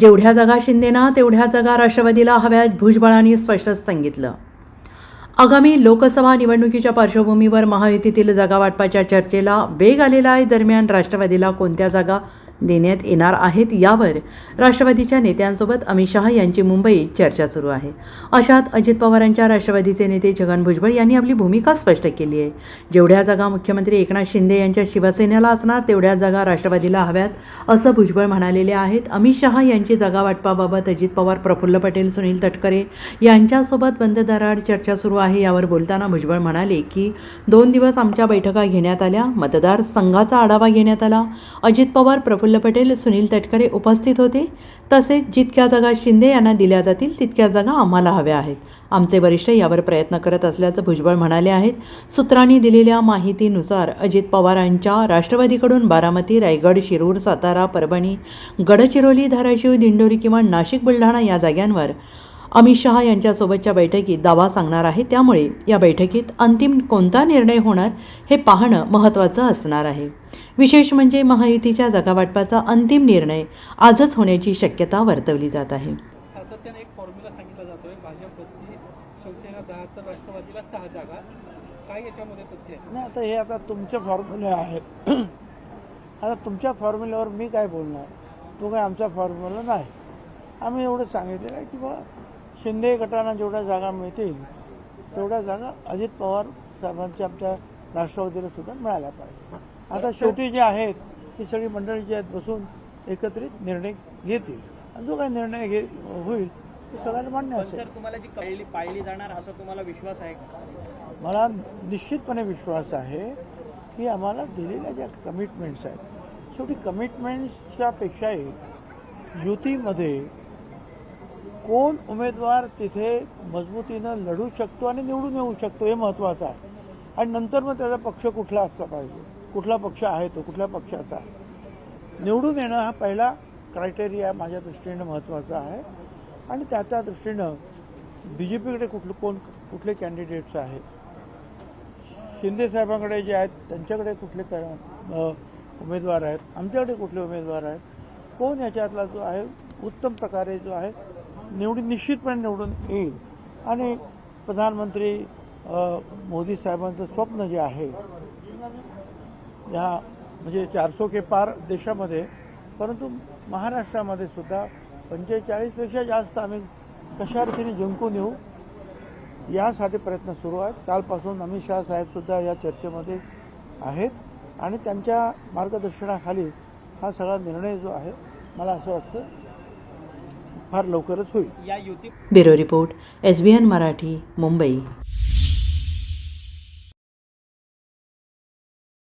जेवढ्या जागा शिंदेना तेवढ्या जागा राष्ट्रवादीला हव्यात भुजबळांनी स्पष्टच सांगितलं. आगामी लोकसभा निवडणुकीच्या पार्श्वभूमीवर महायुतीतील जागा वाटपाच्या चर्चेला वेग आलेला आहे. दरम्यान राष्ट्रवादीला कोणत्या जागा देण्यात येणार आहेत यावर राष्ट्रवादीच्या नेत्यांसोबत अमित शहा यांची मुंबईत चर्चा सुरू आहे. अशात अजित पवारांच्या राष्ट्रवादीचे नेते छगन भुजबळ यांनी आपली भूमिका स्पष्ट केली आहे. जेवढ्या जागा मुख्यमंत्री एकनाथ शिंदे यांच्या शिवसेनेला असणार तेवढ्या जागा राष्ट्रवादीला हव्यात असं भुजबळ म्हणालेले आहेत. अमित शहा यांची जागा वाटपाबाबत अजित पवार प्रफुल्ल पटेल सुनील तटकरे यांच्यासोबत बंद दराड चर्चा सुरू आहे यावर बोलताना भुजबळ म्हणाले की दोन दिवस आमच्या बैठका घेण्यात आल्या मतदारसंघाचा आढावा घेण्यात आला. अजित पवार प्रफुल्ल पटेल सुनील तटकरे उपस्थित होते. तसेच जितक्या जागा शिंदे यांना दिल्या जातील तितक्या जागा आम्हाला हव्या आहेत. आमचे वरिष्ठ यावर प्रयत्न करत असल्याचं भुजबळ म्हणाले आहेत. सूत्रांनी दिलेल्या माहितीनुसार अजित पवारांच्या राष्ट्रवादीकडून बारामती रायगड शिरूर सातारा परभणी गडचिरोली धाराशिव दिंडोरी किंवा नाशिक बुलढाणा या जाग्यांवर अमित शहा यांच्यासोबतच्या बैठकीत दावा सांगणार आहे. त्यामुळे या बैठकीत अंतिम कोणता निर्णय होणार हे पाहणं महत्त्वाचं असणार आहे. विशेष म्हणजे महायुतीच्या जागावाटपाचा अंतिम निर्णय आजच होण्याची शक्यता वर्तवली जात आहे. सातत्याने एक फॉर्म्युला सांगितला जातोय. भाजप बत्तीस शिवसेना दहा तर राष्ट्रवादीला सहा जागा. काय याच्यामध्ये तथ्य आहे? नाही आता हे आता तुमचे फॉर्म्युले आहेत. आता तुमच्या फॉर्म्युल्यावर मी काय बोलणार? तो काय आमचा फॉर्म्युला नाही. आम्ही एवढं सांगितलेलं आहे की बा शिंदे गटांना जेवढ्या जागा मिळतील तेवढ्या जागा अजित पवार साहेबांच्या आमच्या राष्ट्रवादीला सुद्धा मिळाल्या पाहिजे. आता शेवटी जे आहेत ती सगळी मंडळी जी आहेत बसून एकत्रित निर्णय घेतील. आणि जो काही निर्णय घे होईल तो सगळ्यांना मान्य असेल. तुम्हाला जी पाळली पाळली जाणार असा तुम्हाला विश्वास आहे का? मला निश्चितपणे विश्वास आहे की आम्हाला दिलेल्या ज्या कमिटमेंट्स आहेत शेवटी कमिटमेंट्सच्या पेक्षाही युतीमध्ये कोण उमेदवार तिथे मजबूतीनं लढू शकतो आणि निवडून येऊ शकतो हे महत्त्वाचं आहे. आणि नंतर मग त्याचा पक्ष कुठला असला पाहिजे? कुठला पक्ष आहे तो? कुठल्या पक्षाचा आहे? निवडून येणं हा पहिला क्रायटेरिया माझ्या दृष्टीनं महत्त्वाचा आहे. आणि त्या त्या दृष्टीनं बी जे पीकडे कुठलं कोण कुठले कॅन्डिडेट्स आहेत? शिंदेसाहेबांकडे जे आहेत त्यांच्याकडे कुठले उमेदवार आहेत? आमच्याकडे कुठले उमेदवार आहेत? कोण याच्यातला जो आहे उत्तम प्रकारे जो आहे निवडून निश्चितपणे निवडून येईल. आणि प्रधानमंत्री मोदी साहेबांचं स्वप्न जे आहे या म्हणजे चारसो के पार देशामध्ये परंतु महाराष्ट्रामध्ये सुद्धा पंचेचाळीसपेक्षा जास्त आम्ही कशा रीतीने जिंकून येऊ यासाठी प्रयत्न सुरू आहेत. कालपासून अमित शहा साहेबसुद्धा या चर्चेमध्ये आहेत आणि त्यांच्या मार्गदर्शनाखाली हा सगळा निर्णय जो आहे मला असं वाटतं फार लवकरच होईल. या युती bureau report S B N Marathi Mumbai.